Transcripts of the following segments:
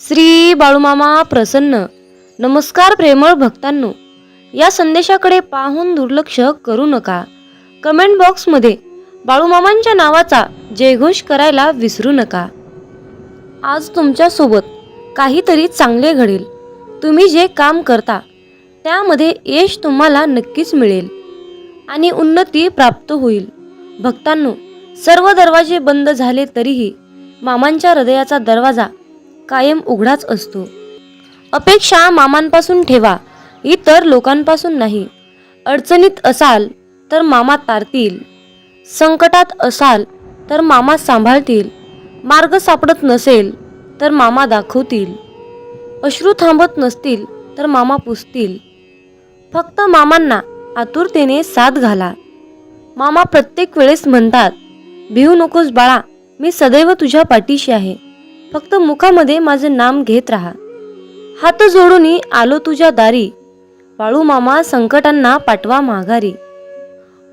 श्री बाळूमामा प्रसन्न. नमस्कार प्रेमळ भक्तांनो. या संदेशाकडे पाहून दुर्लक्ष करू नका. कमेंट बॉक्समध्ये बाळूमामांच्या नावाचा जयघोष करायला विसरू नका. आज तुमच्यासोबत काहीतरी चांगले घडेल. तुम्ही जे काम करता त्यामध्ये यश तुम्हाला नक्कीच मिळेल आणि उन्नती प्राप्त होईल. भक्तांनो सर्व दरवाजे बंद झाले तरीही मामांच्या हृदयाचा दरवाजा कायम उघडाच असतो. अपेक्षा मामांपासून ठेवा इतर लोकांपासून नाही. अडचणीत असाल तर मामा तारतील. संकटात असाल तर मामा सांभाळतील. मार्ग सापडत नसेल तर मामा दाखवतील. अश्रू थांबत नसतील तर मामा पुसतील. फक्त मामांना आतुरतेने साथ घाला. मामा प्रत्येक वेळेस म्हणतात भिवू नकोस बाळा मी सदैव तुझ्या पाठीशी आहे. फक्त मुखामध्ये माझं नाम घेत राहा. हात जोडून आलो तुझ्या दारी. वाळू मामा संकटांना पाठवा माघारी.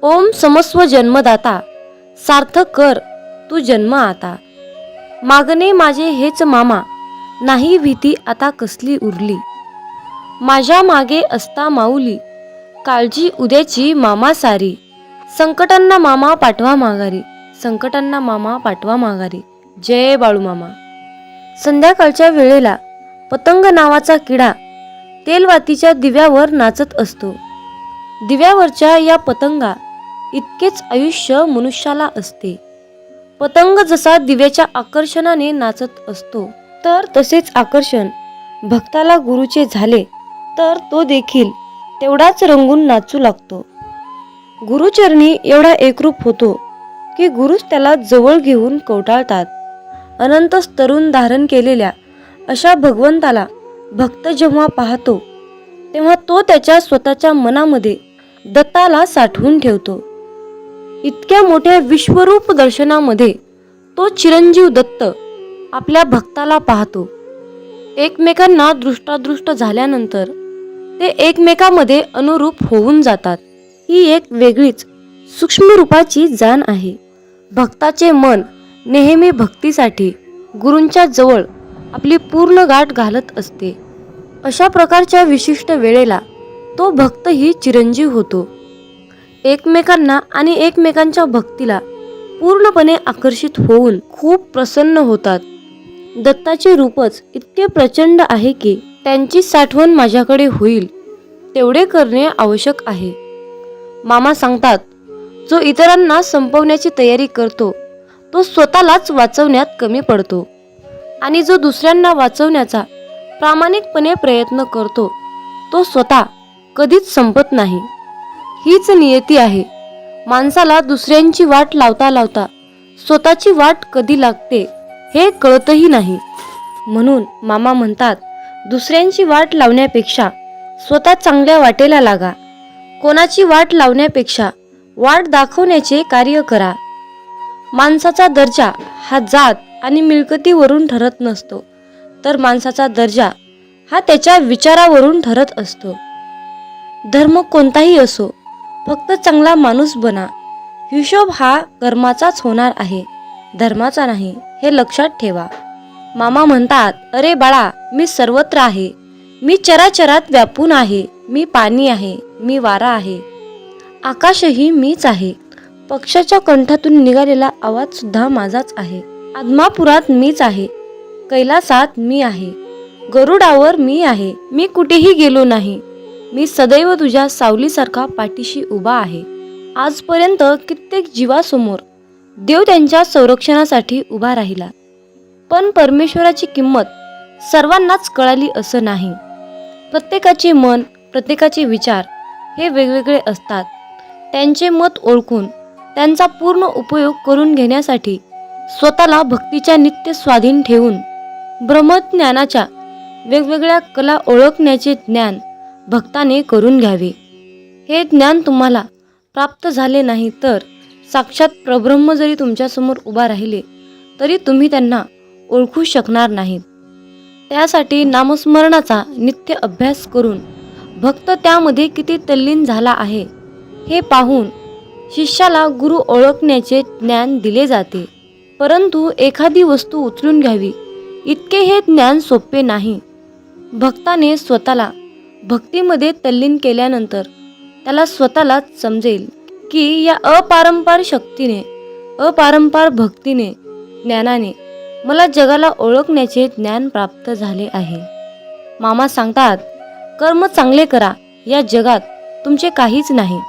ओम समस्व जन्मदाता. सार्थक कर तू जन्म आता. मागणे माझे हेच मामा. नाही भीती आता कसली उरली. माझ्या मागे असता माऊली. काळजी उद्याची मामा सारी. संकटांना मामा पाठवा माघारी. संकटांना मामा पाठवा माघारी. जय बाळू मामा संध्याकाळच्या वेळेला पतंग नावाचा किडा तेलवातीच्या दिव्यावर नाचत असतो. दिव्यावरच्या या पतंगा इतकेच आयुष्य मनुष्याला असते. पतंग जसा दिव्याच्या आकर्षणाने नाचत असतो तर तसेच आकर्षण भक्ताला गुरुचे झाले तर तो देखील तेवढाच रंगून नाचू लागतो. गुरुचरणी एवढा एकरूप होतो की गुरुच त्याला जवळ घेऊन कवटाळतात. अनंत तरुण धारण केलेल्या अशा भगवंताला भक्त जेव्हा पाहतो तेव्हा तो त्याच्या स्वतःच्या मनामध्ये दत्ताला साठवून ठेवतो. इतक्या मोठ्या विश्वरूप दर्शनामध्ये तो चिरंजीव दत्त आपल्या भक्ताला पाहतो. एकमेकांना दृष्टादृष्ट झाल्यानंतर ते एकमेकामध्ये अनुरूप होऊन जातात. ही एक वेगळीच सूक्ष्म रूपाची जाण आहे. भक्ताचे मन नेहमी भक्तीसाठी गुरूंच्या जवळ आपली पूर्ण गाठ घालत असते. अशा प्रकारच्या विशिष्ट वेळेला तो भक्तही चिरंजीव होतो. एकमेकांना आणि एकमेकांच्या भक्तीला पूर्णपणे आकर्षित होऊन खूप प्रसन्न होतात. दत्ताचे रूपच इतके प्रचंड आहे की त्यांची साठवण माझ्याकडे होईल तेवढे करणे आवश्यक आहे. मामा सांगतात जो इतरांना संपवण्याची तयारी करतो तो स्वतःलाच वाचवण्यात कमी पडतो आणि जो दुसऱ्यांना वाचवण्याचा प्रामाणिकपणे प्रयत्न करतो तो स्वतः कधीच संपत नाही. हीच नियती आहे. माणसाला दुसऱ्यांची वाट लावता लावता स्वतःची वाट कधी लागते हे कळतही नाही. म्हणून मामा म्हणतात दुसऱ्यांची वाट लावण्यापेक्षा स्वतः चांगल्या वाटेला लागा. कोणाची वाट लावण्यापेक्षा वाट दाखवण्याचे कार्य करा. माणसाचा दर्जा हा जात आणि मिळकतीवरून ठरत नसतो. तर माणसाचा दर्जा हा त्याच्या विचारावरून ठरत असतो. धर्म कोणताही असो फक्त चांगला माणूस बना. हिशोब हा कर्माचाच होणार आहे धर्माचा नाही हे लक्षात ठेवा. मामा म्हणतात अरे बाळा मी सर्वत्र आहे. मी चराचरात व्यापून आहे. मी पाणी आहे. मी वारा आहे. आकाशही मीच आहे. पक्षाच्या कंठातून निघालेला आवाज सुद्धा माझाच आहे. आदमापुरात मीच आहे. कैलासात मी आहे. गरुडावर मी आहे. मी कुठेही गेलो नाही. मी सदैव तुझ्या सावलीसारखा पाठीशी उभा आहे. आजपर्यंत कित्येक जीवासमोर देव त्यांच्या संरक्षणासाठी उभा राहिला. पण परमेश्वराची किंमत सर्वांनाच कळाली असं नाही. प्रत्येकाचे मन प्रत्येकाचे विचार हे वेगवेगळे असतात. त्यांचे मत ओळखून त्यांचा पूर्ण उपयोग करून घेण्यासाठी स्वतःला भक्तीच्या नित्य स्वाधीन ठेवून ब्रह्मज्ञानाच्या वेगवेगळ्या कला ओळखण्याचे ज्ञान भक्ताने करून घ्यावे. हे ज्ञान तुम्हाला प्राप्त झाले नाही तर साक्षात प्रब्रह्म जरी तुमच्यासमोर उभा राहिले तरी तुम्ही त्यांना ओळखू शकणार नाहीत. त्यासाठी नामस्मरणाचा नित्य अभ्यास करून भक्त त्यामध्ये किती तल्लीन झाला आहे हे पाहून शिष्याला गुरु ओळखण्याचे ज्ञान दिले जाते. परंतु एखादी वस्तू उचलून घ्यावी इतके हे ज्ञान सोपे नाही. भक्ताने स्वतःला भक्तीमध्ये तल्लीन केल्यानंतर त्याला स्वतःलाच समजेल की या अपारंपार शक्तीने अपारंपार भक्तीने ज्ञानाने मला जगाला ओळखण्याचे ज्ञान प्राप्त झाले आहे. मामा सांगतात कर्म चांगले करा या जगात तुमचे काहीच नाही.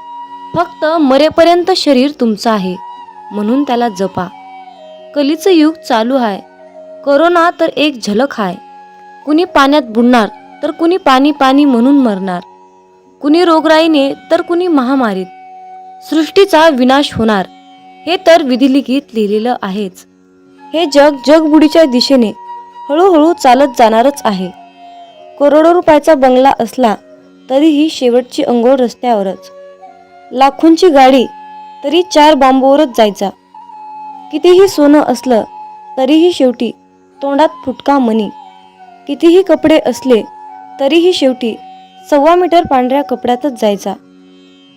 फक्त मरेपर्यंत शरीर तुमचं आहे म्हणून त्याला जपा. कलीचं युग चालू आहे. करोना तर एक झलक आहे. कुणी पाण्यात बुडणार तर कुणी पाणी पाणी म्हणून मरणार. कुणी रोगराईने तर कुणी महामारीत. सृष्टीचा विनाश होणार हे तर विधिलिखित लिहिलेलं आहेच. हे जग जगबुडीच्या दिशेने हळूहळू चालत जाणारच आहे. करोडो रुपयाचा बंगला असला तरीही शेवटची अंघोळ रस्त्यावरच. लाखोंची गाडी तरी चार बांबूवरच जायचा. कितीही सोनं असलं तरीही शेवटी तोंडात फुटका मनी. कितीही कपडे असले तरीही शेवटी सव्वा मीटर पांढऱ्या कपड्यातच जायचा.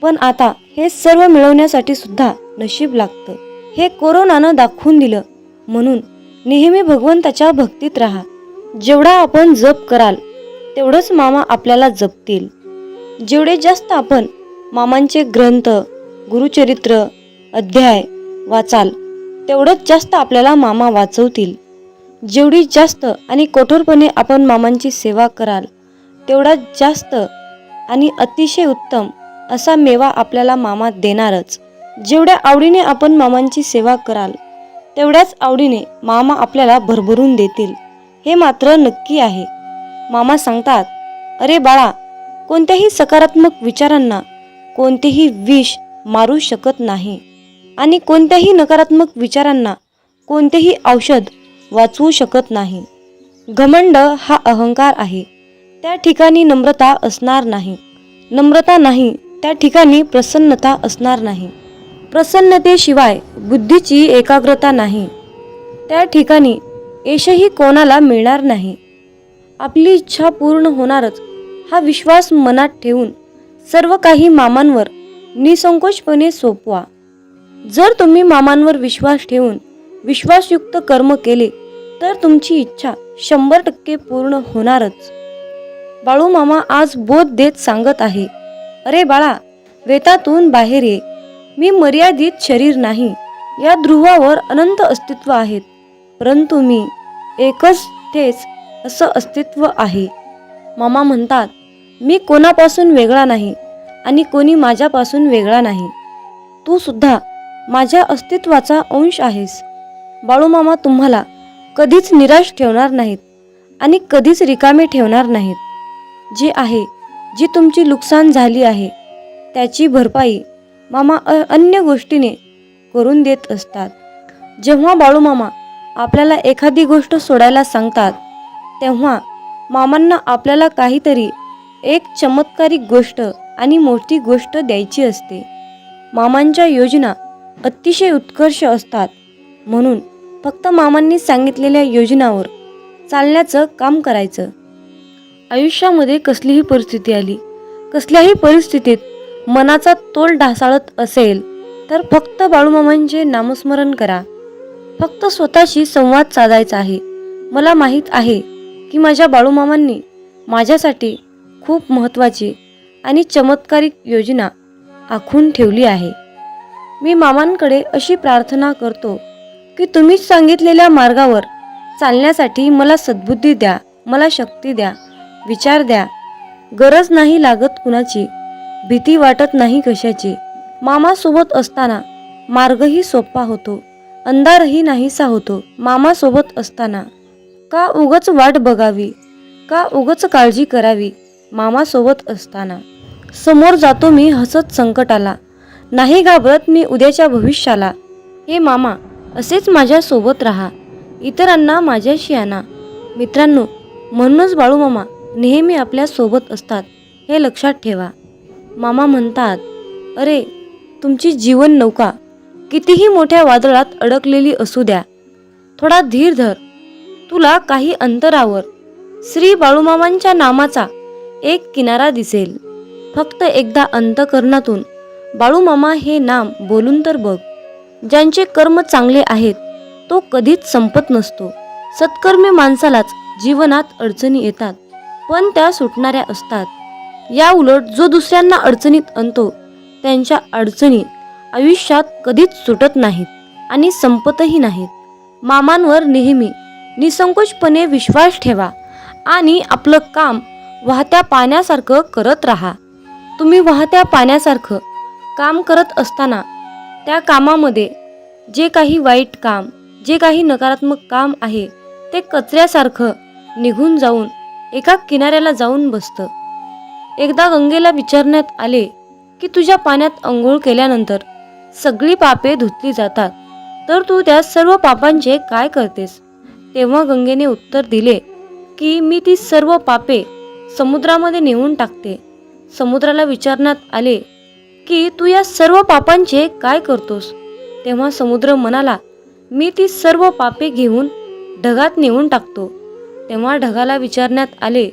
पण आता हे सर्व मिळवण्यासाठी सुद्धा नशीब लागतं. हे कोरोनानं दाखवून दिलं म्हणून नेहमी भगवंताच्या भक्तीत राहा. जेवढा आपण जप कराल तेवढंच मामा आपल्याला जपतील. जेवढे जास्त आपण मामांचे ग्रंथ गुरुचरित्र अध्याय वाचाल. तेवढंच जास्त आपल्याला मामा वाचवतील. जेवढी जास्त आणि कठोरपणे आपण मामांची सेवा कराल तेवढा जास्त आणि अतिशय उत्तम असा मेवा आपल्याला मामा देणारच. जेवढ्या आवडीने आपण मामांची सेवा कराल तेवढ्याच आवडीने मामा आपल्याला भरभरून देतील. हे मात्र नक्की आहे. मामा सांगतात अरे बाळा कोणत्याही सकारात्मक विचारांना कोणतेही विष मारू शकत नाही. आणि कोणत्याही नकारात्मक विचारांना कोणतेही औषध वाचवू शकत नाही. घमंड हा अहंकार आहे. त्या ठिकाणी नम्रता असणार नाही. नम्रता नाही त्या ठिकाणी प्रसन्नता असणार नाही. प्रसन्नतेशिवाय बुद्धीची एकाग्रता नाही. त्या ठिकाणी यशही कोणाला मिळणार नाही. आपली इच्छा पूर्ण होणारच हा विश्वास मनात ठेवून सर्व काही मामांवर निसंकोचपणे सोपवा. जर तुम्ही मामांवर विश्वास ठेवून विश्वासयुक्त कर्म केले तर तुमची इच्छा शंभर टक्के पूर्ण होणारच. बाळू मामा आज बोध देत सांगत आहे अरे बाळा वेतातून बाहेर ये. मी मर्यादित शरीर नाही. या ध्रुवावर अनंत अस्तित्व आहेत. परंतु मी एकच ठेच असं अस्तित्व आहे. मामा म्हणतात मी कोणापासून वेगळा नाही आणि कोणी माझ्यापासून वेगळा नाही. तू सुद्धा माझ्या अस्तित्वाचा अंश आहेस. बाळूमामा तुम्हाला कधीच निराश ठेवणार नाहीत आणि कधीच रिकामे ठेवणार नाहीत. जे आहे जी तुमची नुकसान झाली आहे त्याची भरपाई मामा अ- अन्य गोष्टीने करून देत असतात. जेव्हा बाळूमामा आपल्याला एखादी गोष्ट सोडायला सांगतात तेव्हा मामांना आपल्याला काहीतरी एक चमत्कारिक गोष्ट आणि मोठी गोष्ट द्यायची असते. मामांच्या योजना अतिशय उत्कर्ष असतात. म्हणून फक्त मामांनी सांगितलेल्या योजनावर चालण्याचं काम करायचं. आयुष्यामध्ये कसलीही परिस्थिती आली कसल्याही परिस्थितीत मनाचा तोल ढासाळत असेल तर फक्त बाळूमामांचे नामस्मरण करा. फक्त स्वतःशी संवाद साधायचा आहे. मला माहीत आहे की माझ्या बाळूमामांनी माझ्यासाठी खूप महत्त्वाची आणि चमत्कारिक योजना आखून ठेवली आहे. मी मामांकडे अशी प्रार्थना करतो की तुम्ही सांगितलेल्या मार्गावर चालण्यासाठी मला सद्बुद्धी द्या मला शक्ती द्या विचार द्या. गरज नाही लागत कुणाची भीती वाटत नाही कशाची. मामासोबत असताना मार्गही सोपा होतो अंधारही नाहीसा होतो मामासोबत असताना. का उगच वाट बघावी का उगच काळजी करावी मामासोबत असताना. समोर जातो मी हसत संकटाला. नाही घाबरत मी उद्याच्या भविष्याला. हे मामा असेच माझ्यासोबत राहा. इतरांना माझ्याशी आणा. मित्रांनो म्हणूनच बाळूमामा नेहमी आपल्यासोबत असतात हे लक्षात ठेवा. मामा म्हणतात अरे तुमची जीवन नौका. कितीही मोठ्या वादळात अडकलेली असू द्या. थोडा धीर धर. तुला काही अंतरावर. श्री बाळूमामांच्या नामाचा एक किनारा दिसेल. फक्त एकदा अंतकरणातून बाळूमामा हे नाम बोलून तर बघ. ज्यांचे कर्म चांगले आहेत तो कधीच संपत नसतो. सत्कर्मी माणसालाच जीवनात अडचणी येतात पण त्या सुटणाऱ्या असतात. या उलट जो दुसऱ्यांना अडचणीत आणतो त्यांच्या अडचणी आयुष्यात कधीच सुटत नाहीत आणि संपतही नाहीत. मामांवर नेहमी निसंकोचपणे विश्वास ठेवा आणि आपलं काम वाहत्या पाण्यासारखं करत राहा. तुम्ही वाहत्या पाण्यासारखं काम करत असताना त्या कामामध्ये जे काही वाईट काम जे काही नकारात्मक काम आहे ते कचऱ्यासारखं निघून जाऊन एका किनाऱ्याला जाऊन बसतं. एकदा गंगेला विचारण्यात आले की तुझ्या पाण्यात अंघोळ केल्यानंतर सगळी पापे धुतली जातात तर तू त्या सर्व पापांचे काय करतेस? तेव्हा गंगेने उत्तर दिले की मी ती सर्व पापे समुद्रामध्ये नेऊन टाकते. समुद्राला विचारण्यात आले की तू या सर्व पापांचे काय करतोस? तेव्हा समुद्र म्हणाला मी ती सर्व पापे घेऊन ढगात नेऊन टाकतो. तेव्हा ढगाला विचारण्यात आले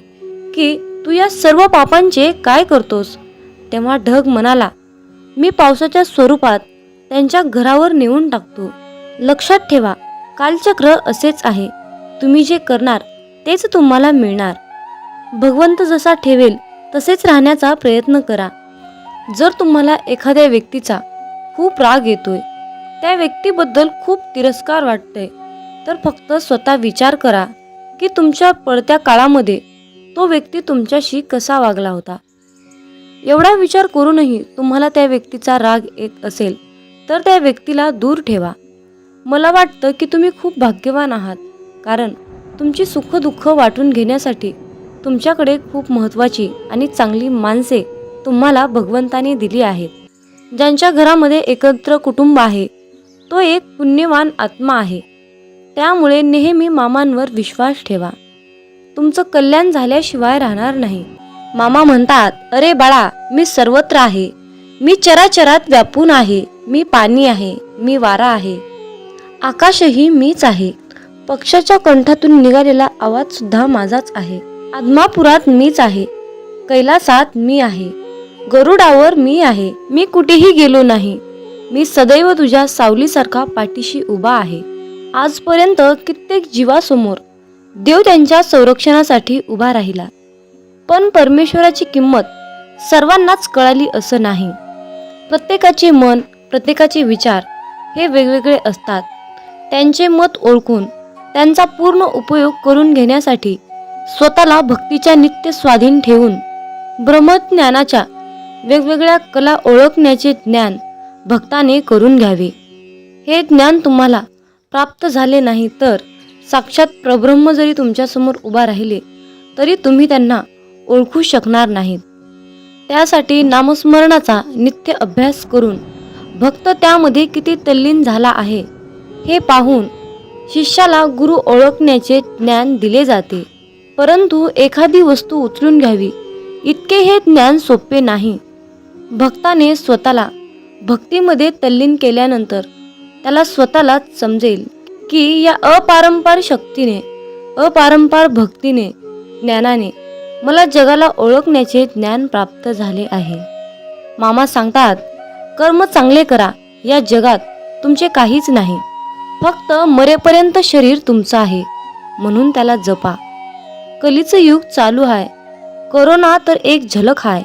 की तू या सर्व पापांचे काय करतोस? तेव्हा ढग म्हणाला मी पावसाच्या स्वरूपात त्यांच्या घरावर नेऊन टाकतो. लक्षात ठेवा कालचक्र असेच आहे. तुम्ही जे करणार तेच तुम्हाला मिळणार. भगवंत जसा ठेवेल तसेच राहण्याचा प्रयत्न करा. जर तुम्हाला एखाद्या व्यक्तीचा खूप राग येतोय त्या व्यक्तीबद्दल खूप तिरस्कार वाटतंय तर फक्त स्वतः विचार करा की तुमच्या पडत्या काळामध्ये तो व्यक्ती तुमच्याशी कसा वागला होता. एवढा विचार करूनही तुम्हाला त्या व्यक्तीचा राग येत असेल तर त्या व्यक्तीला दूर ठेवा. मला वाटतं की तुम्ही खूप भाग्यवान आहात कारण तुमची सुखदुःख वाटून घेण्यासाठी तुमच्याकडे खूप महत्त्वाची आणि चांगली माणसे तुम्हाला भगवंताने दिली आहेत. ज्यांच्या घरामध्ये एकत्र कुटुंब आहे तो एक पुण्यवान आत्मा आहे. त्यामुळे नेहमी मामांवर विश्वास ठेवा. तुमचं कल्याण झाल्याशिवाय राहणार नाही. मामा म्हणतात अरे बाळा मी सर्वत्र आहे. मी चराचरात व्यापून आहे. मी पाणी आहे. मी वारा आहे. आकाशही मीच आहे. पक्षाच्या कंठातून निघालेला आवाजसुद्धा माझाच आहे. आदमापुरात मीच आहे. कैलासात मी आहे. गरुडावर मी आहे. मी कुठेही गेलो नाही. मी सदैव तुझ्या सावलीसारखा पाठीशी उभा आहे. आजपर्यंत कित्येक जीवासमोर देव त्यांच्या संरक्षणासाठी उभा राहिला. पण परमेश्वराची किंमत सर्वांनाच कळाली असं नाही. प्रत्येकाचे मन प्रत्येकाचे विचार हे वेगवेगळे असतात. त्यांचे मत ओळखून त्यांचा पूर्ण उपयोग करून घेण्यासाठी स्वतःला भक्तीच्या नित्य स्वाधीन ठेवून ब्रह्मज्ञानाच्या वेगवेगळ्या कला ओळखण्याचे ज्ञान भक्ताने करून घ्यावे. हे ज्ञान तुम्हाला प्राप्त झाले नाही तर साक्षात प्रब्रह्म जरी तुमच्यासमोर उभा राहिले तरी तुम्ही त्यांना ओळखू शकणार नाहीत. त्यासाठी नामस्मरणाचा नित्य अभ्यास करून भक्त त्यामध्ये किती तल्लीन झाला आहे हे पाहून शिष्याला गुरु ओळखण्याचे ज्ञान दिले जाते. परंतु एखादी वस्तू उचलून घ्यावी. इतके हे ज्ञान सोपे नाही. भक्ताने स्वतःला भक्तीमध्ये तल्लीन केल्यानंतर त्याला स्वतःलाच समजेल की या अपारंपार शक्तीने अपारंपार भक्तीने ज्ञानाने मला जगाला ओळखण्याचे ज्ञान प्राप्त झाले आहे. मामा सांगतात कर्म चांगले करा या जगात तुमचे काहीच नाही. फक्त मरेपर्यंत शरीर तुमचं आहे. म्हणून त्याला जपा. कलीचं युग चालू आहे करोना तर एक झलक आहे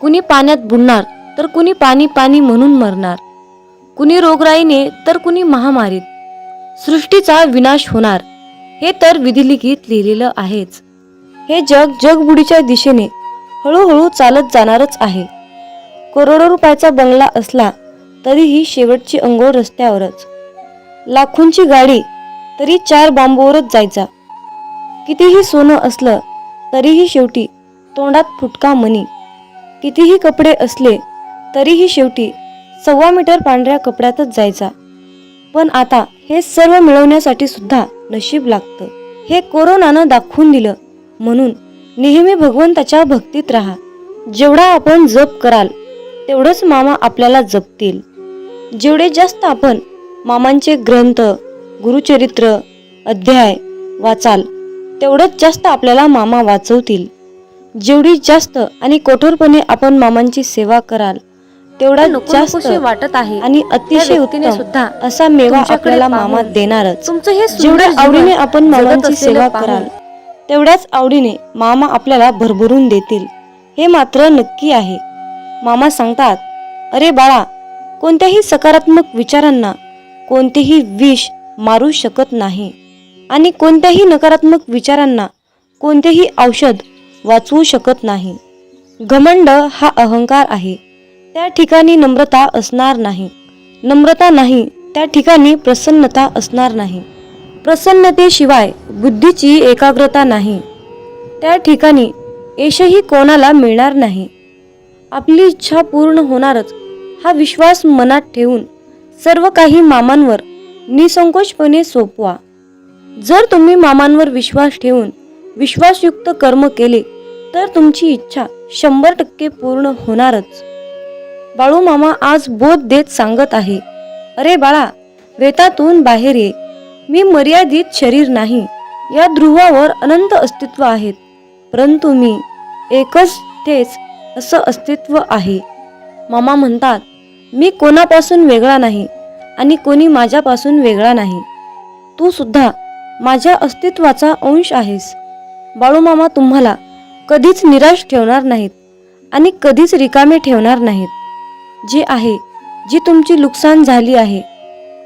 कुणी पाण्यात बुडणार तर कुणी पाणी पाणी म्हणून मरणार. कुणी रोगराईने तर कुणी महामारीत. सृष्टीचा विनाश होणार हे तर विधिलिखित लिहिलेलं आहेच. हे जग जगबुडीच्या दिशेने हळूहळू चालत जाणारच आहे. करोडो रुपयाचा बंगला असला तरीही शेवटची अंघोळ रस्त्यावरच. लाखोंची गाडी तरी चार बांबूवरच जायचा. कितीही सोनं असलं तरीही शेवटी तोंडात फुटका मनी. कितीही कपडे असले तरीही शेवटी सव्वा मीटर पांढऱ्या कपड्यातच जायचा. पण आता हे सर्व मिळवण्यासाठी सुद्धा नशीब लागतं. हे कोरोनानं दाखवून दिलं म्हणून नेहमी भगवंताच्या भक्तीत राहा. जेवढा आपण जप कराल तेवढंच मामा आपल्याला जपतील. जेवढे जास्त आपण मामांचे ग्रंथ गुरुचरित्र अध्याय वाचाल तेवढंच जास्त आपल्याला मामा वाचवतील. जेवढी जास्त आणि कठोरपणे आपण मामांची सेवा कराल तेवढा जास्त वाटत आहे. आणि अतिशय उत्तम सुद्धा असा मेवा आपल्याला मामा देणारच. हे जेवढ्या आवडीने आपण मामांची सेवा कराल तेवढ्याच आवडीने मामा आपल्याला भरभरून देतील. हे मात्र नक्की आहे. मामा सांगतात अरे बाळा कोणत्याही सकारात्मक विचारांना कोणतेही विष मारू शकत नाही. आणि कोणत्याही नकारात्मक विचारांना कोणतेही औषध वाचवू शकत नाही. घमंड हा अहंकार आहे. त्या ठिकाणी नम्रता असणार नाही. नम्रता नाही त्या ठिकाणी प्रसन्नता असणार नाही. प्रसन्नतेशिवाय बुद्धीची एकाग्रता नाही. त्या ठिकाणी यशही कोणाला मिळणार नाही. आपली इच्छा पूर्ण होणारच हा विश्वास मनात ठेवून सर्व काही मामांवर निसंकोचपणे सोपवा. जर तुम्ही मामांवर विश्वास ठेवून विश्वासयुक्त कर्म केले तर तुमची इच्छा शंभर टक्के पूर्ण होणारच. बाळू मामा आज बोध देत सांगत आहे अरे बाळा वेतातून बाहेर ये. मी मर्यादित शरीर नाही. या ध्रुवावर अनंत अस्तित्व आहेत. परंतु मी एकच तेच असं अस्तित्व आहे. मामा म्हणतात मी कोणापासून वेगळा नाही आणि कोणी माझ्यापासून वेगळा नाही. तू सुद्धा माझ्या अस्तित्वाचा अंश आहेस. बाळूमामा तुम्हाला कधीच निराश ठेवणार नाहीत आणि कधीच रिकामे ठेवणार नाहीत. जे आहे जी तुमची नुकसान झाली आहे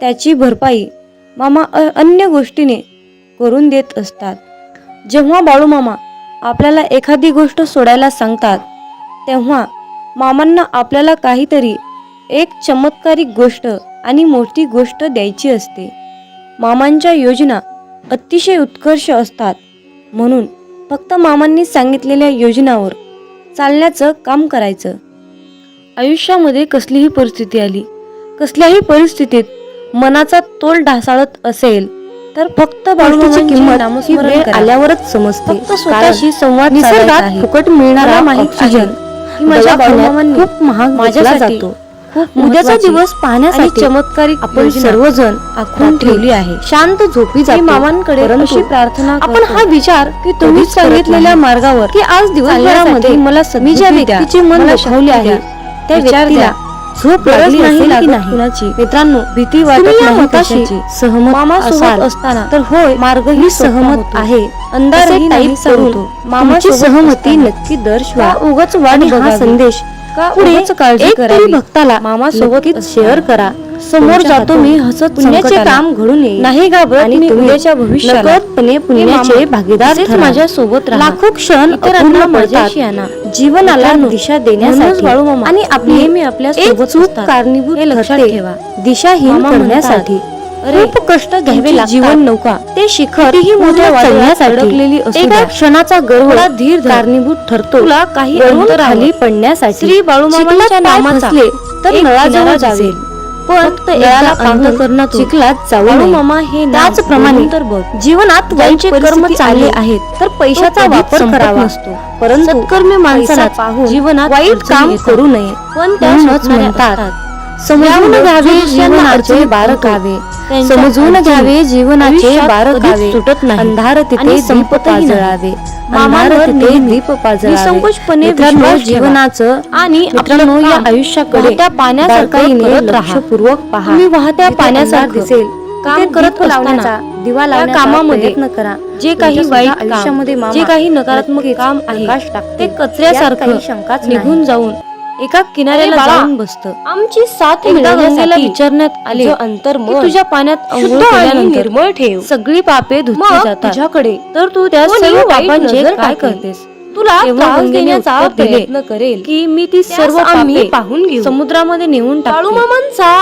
त्याची भरपाई मामा अ- अन्य गोष्टीने करून देत असतात. जेव्हा बाळूमामा आपल्याला एखादी गोष्ट सोडायला सांगतात तेव्हा मामांना आपल्याला काहीतरी एक चमत्कारिक गोष्ट आणि मोठी गोष्ट द्यायची असते. मामांच्या योजना अतिशय उत्कर्ष असतात. म्हणून फक्त मामांनी सांगितलेल्या योजनावर चालण्याचं काम करायचं. आयुष्यामध्ये कसलीही परिस्थिती आली कसल्याही परिस्थितीत मनाचा तोल ढासाळत असेल तर फक्त बाळूमामाची किंमत ही वेळ आल्यावरच समजते. स्वतःशी संवाद निसर्गात फुकट मिळणारा ऑक्सिजन माझ्या बाळूमामांनी खूप महाग माझ्यासाठी जातो. उद्याचा दिवस पाहण्यासाठी चमत्कारिक आपण सर्वजण आखून ठेवली आहे. शांत झोपी जातो. मामांकडे अशी प्रार्थना आपण हा विचार की तुम्ही सांगितलेल्या मार्गावर की आज दिवसभरामध्ये मला मी ज्या व्यक्तीचे मन लक्षवले आहे त्या व्यक्तीला झोप लागली नाही लागत कुणाची. मित्रांनो भीती वाटत नाही कशाची. सहमत मामा सोबत असताना तर होय मार्ग ही सहमत आहे. अंधारही नाही सहमती नक्की दर्शवा. उगच वाणी हा संदेश पुढे काळजी करा भक्ताला मामा सोबत शेअर करा. समोर जातो मी हसत पुण्याचे काम घडून येईल. नाही घाबरत आणि मी उद्याच्या भविष्यात नकळतपणे पुण्याचे भागीदार माझ्या सोबत लाखो क्षण इतरांना माझ्याशी आणा. जीवनाला दिशा देण्यासाठी. आणि आपली नेहमी आपल्यासोबत कारणीभूत लक्षात ठेवा. दिशाहीन करण्यासाठी. खूप कष्ट घ्यावे जीवन नौका ते शिखर ही मोठ्या चढण्यासाठी एका क्षणाचा धीर कारणीभूत ठरतो. तुला काही खाली पडण्यासाठी श्री बाळूमामांच्या नामाचा तर नळाजवळ जावे. पण नळाला अंतकरणातून चिखलात जाऊ मामा हे त्याचप्रमाणे तर बघ. जीवनात वाईट कर्म चालले आहेत तर पैशाचा वापर करावा. नसतो. परंतु सत्कर्मी माणसाला पाहून जीवनात वाईट काम करू नये. पण त्याच म्हणतात समजून घ्यावे जीवनाचे बारकावे समजून घ्यावे जीवनाचे बारकावे सुटत नाही अंधार तिथे दीप पाजळावे. मामावर तिथे दीप पाजळावे. निसंकोचपणे जीवनाचं आणि मित्रांनो या आयुष्याकडे त्या पाण्यासारखं लक्षपूर्वक पहा. तुम्ही वाहत्या पाण्यासारखं दिसेल काम करत लावण्याचा दिवा लावण्याचा कामामध्ये करा. जे काही वाईट आयुष्यामध्ये जे काही नकारात्मक काम आहे ते कचऱ्यासारखं शंकाच निघून जाऊन एका किनाऱ्याला जाऊन बसतं. आमची साथ गंगेला विचारण्यात आले अंतर तुझ्या पाण्यात अंघोळ केल्यानंतर निर्मळ ठेव. सगळी पापे धुतली जातात. तुझ्याकडे तर तू त्या सर्व पापांचे काय करतेस? तुला त्रास देण्याचा प्रयत्न करेल. की मी ती सर्व पापे पाहून घेऊ. समुद्रामध्ये नेऊन टाकते.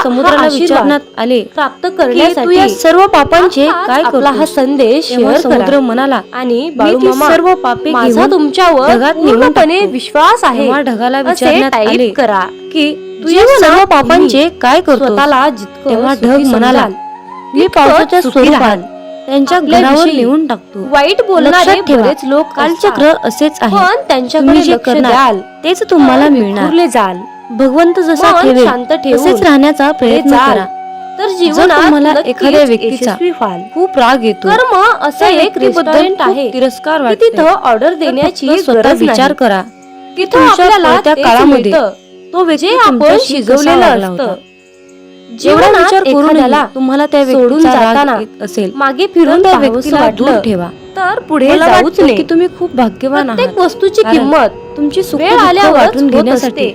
समुद्राला विचारण्यात आले प्राप्त करण्यासाठी या सर्व पापांचे काय आपला हा संदेश समुद्र म्हणाला आणि बाळूमामा सर्व पापे माझा तुमच्यावर ढगात पूर्णपणे विश्वास आहे. ढगाला विचारण्यात आले करा की तू या सर्व पापांचे काय करतो स्वतःला जितकं तेव्हा ढग म्हणाला मी पावसाच्या स्वरूपात त्यांच्या घरावर लिहून टाकतो. वाईट बोलणारे बरेच लोक कालचक्र असेच आहे. पण त्यांच्याकडे जे द्याल तेच तुम्हाला मिळणार. जाल. भगवंत जसा ठेवेल शांत तसेच राहण्याचा प्रयत्न करा. तर जीवनात तुम्हाला एखाद्या व्यक्तीचा खूप राग येतो. कर्म असं एक बद्दल आहे. तिरस्कार वाटतो तिथं ऑर्डर देण्याची स्वतः विचार करा. तिथं आपल्याला त्या काळामध्ये तो व्यक्ती जे आपण शिजवलेलं असतं. जेवढा विचार करूनही तुम्हाला त्या सोडून जाताना असेल मागे फिरून त्या व्यक्तीला दूर ठेवा तर पुढे जाऊच की तुम्ही खूप भाग्यवान प्रत्येक आहात वस्तूची किंमत तुमची सुख वेळ होत घेण्यासाठी असते.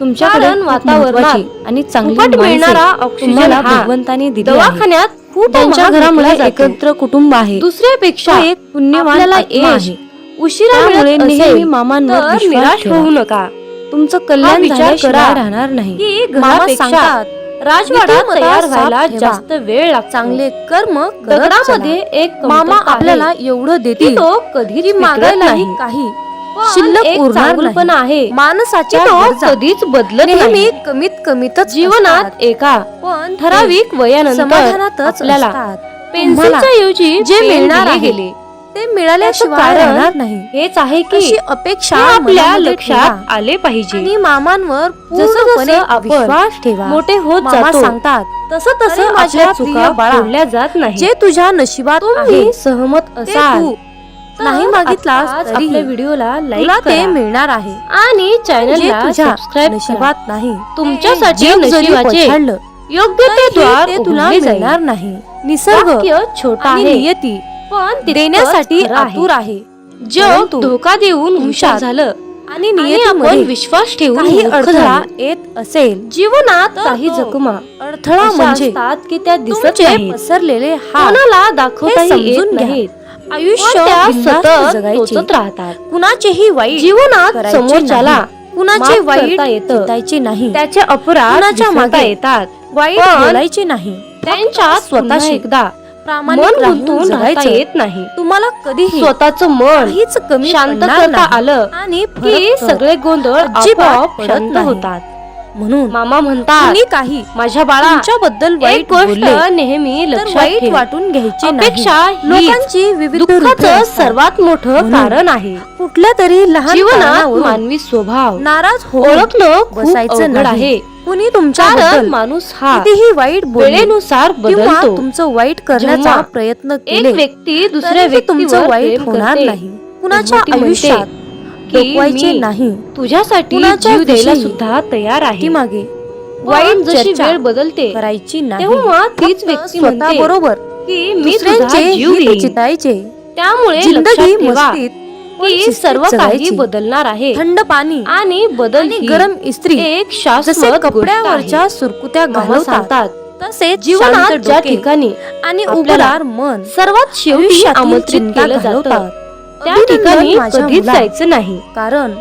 तुमच्याकडे वातावरणात आणि चांगली मिळणारा तुम्हाला भगवंताने दिली. दवाखान्यात खूप त्यांच्या जातो. एकत्र कुटुंब आहे दुसऱ्यापेक्षा एक पुण्यवान आपल्याला आत्मा यश आहे उशिरा त्यामुळे मिळत नेहमी मामांवर निराश. होऊ नका तुमचं कल्याण विचार करा राहणार नाही मामा सांगतात, राजवाडा तयार व्हायला. जास्त वेळ लागतो चांगले कर्म दगडामध्ये. एक मामा आपल्याला. एवढं की देतील तो कधीच की मागायलाही नाही काही पण शिल्लक उरणार नाही. आहे की माणसाच्या तो कधीच बदलत नेहमी नाही कमीत कमीतच जीवनात. एका पण ठराविक वयानंतर समाधानातच आपल्याला. पेन्सिलच्या ऐवजी जे मिळणार आहे, गेले ते मिळाल्याशिवाय राहणार नाही. हेच आहे की अशी अपेक्षा आपल्या लक्षात. आले पाहिजे. आणि मामांवर जसं विश्वास ठेवा. मोठे होत सांगतात तसं तसं माझ्या चुका जात नाही. जे तुझ्या नशिबात तुम्ही सहमत असाल. नाही तरीही आपल्या व्हिडिओला लाईक ते मिळणार आहे. आणि चॅनलला नशिबात नाही तुमच्यासाठी नशिबाचे योग्य ते द्वार तुला. मिळणार नाही. निसर्ग छोटा आहे. नियती पण देण्यासाठी. आतुर आहे जग धोका देऊन हुशार झालं आणि नियतीमध्ये विश्वास ठेवून काही अडथळा. येत असेल जीवनात काही जखमा अडथळा म्हणजे की त्या दिसत. पसरलेले कोणाला दाखवताही येत समजून. नाहीत आयुष्य सतत जगायचे. टोचत राहतात कुणाचेही वाईट जीवनात समोरच्याला नाही. कुणाचे वाईट करता येतं. चितायचे नाही त्याचे अपराध कुणाच्या मागे येतात वाईट बोलायचे नाही त्यांच्या स्वतः एकदा प्रामाणिक मन गुंतून राहता. येत नाही तुम्हाला कधीही स्वतःच मन काहीच कमी शांत करता. आलं आणि तर सगळे गोंधळ आपोआप शांत. होतात म्हणून मामा म्हणतात काही माझ्या बाळा तुमच्याबद्दल एक वाईट गोष्ट नेहमी लक्षात वाटून घ्यायची हीच लोकांची विविध. सर्वात मोठं कारण आहे कुठल्या तरी लहान मानवी स्वभाव नाराज ओळखणं बसायचं. आहे कुणी तुमच्याबद्दल माणूस हा कितीही वाईट वेळेनुसार बदलतो. तुमचं वाईट करण्याचा प्रयत्न एक केले व्यक्ती दुसऱ्या तुमचं वाईट होणार. नाही. कुणाच्या आयुष्यात डोकवायचे नाही. तुझ्यासाठी जीव द्यायला सुद्धा तयार आहे. मागे. वाईट जशी वेळ बदलते करायची नाही. तेव्हा तीच व्यक्ती म्हणते बरोबर की मी तुझा जीव चितायचे. त्यामुळे जिंदगी मस्तीत की सर्व काही. बदलणार आहे थंड पाणी आणि बदल गरम इस्त्री एक शाश्वत कपड्यावरच्या सुरकुत्या घालवतात तसेच जीवनात ज्या ठिकाणी आणि उबदार मन सर्वात शेवटी आमंत्रित केलं जातं. त्या ठिकाणी कधीच. जायचं नाही कारण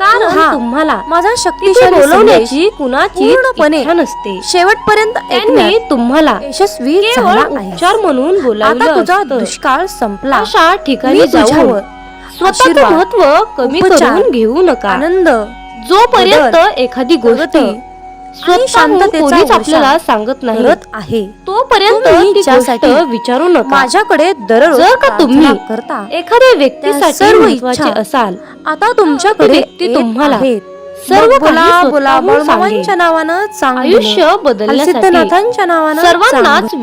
कारण तुम्हाला माझा शक्तिशाली बोलवण्याची कुणाची इच्छा नसते शेवटपर्यंत त्यांनी तुम्हाला यशस्वी उपचार म्हणून आता बोलावलं तुझा. दुष्काळ संपला अशा ठिकाणी स्वतःचं आशीर्वाद, महत्त्व कमी उपचार, करून घेऊ नका आनंद जोपर्यंत एखादी गोष्ट प्रगती शांततेचा कोणीच वर्षाव आपल्याला सांगत नाही करत आहे तोपर्यंत तुम्ही ती गोष्ट ज्यासाठी विचारू नका माझ्याकडे दररोज जर का तुम्ही प्रार्थना करता एखाद्या व्यक्तीसाठी सर्व महत्त्वाचे इच्छा असाल आता तुमच्याकडे व्यक्ती येत तुम्हाला आहेत. सर्व मग काही बोला बोला स्वतःहून सांगेल. बाळूमामांच्या नावानं चांगलं आयुष्य बदलण्यासाठी सिद्धनाथांच्या नावानं सर्वांनाच चांगलं.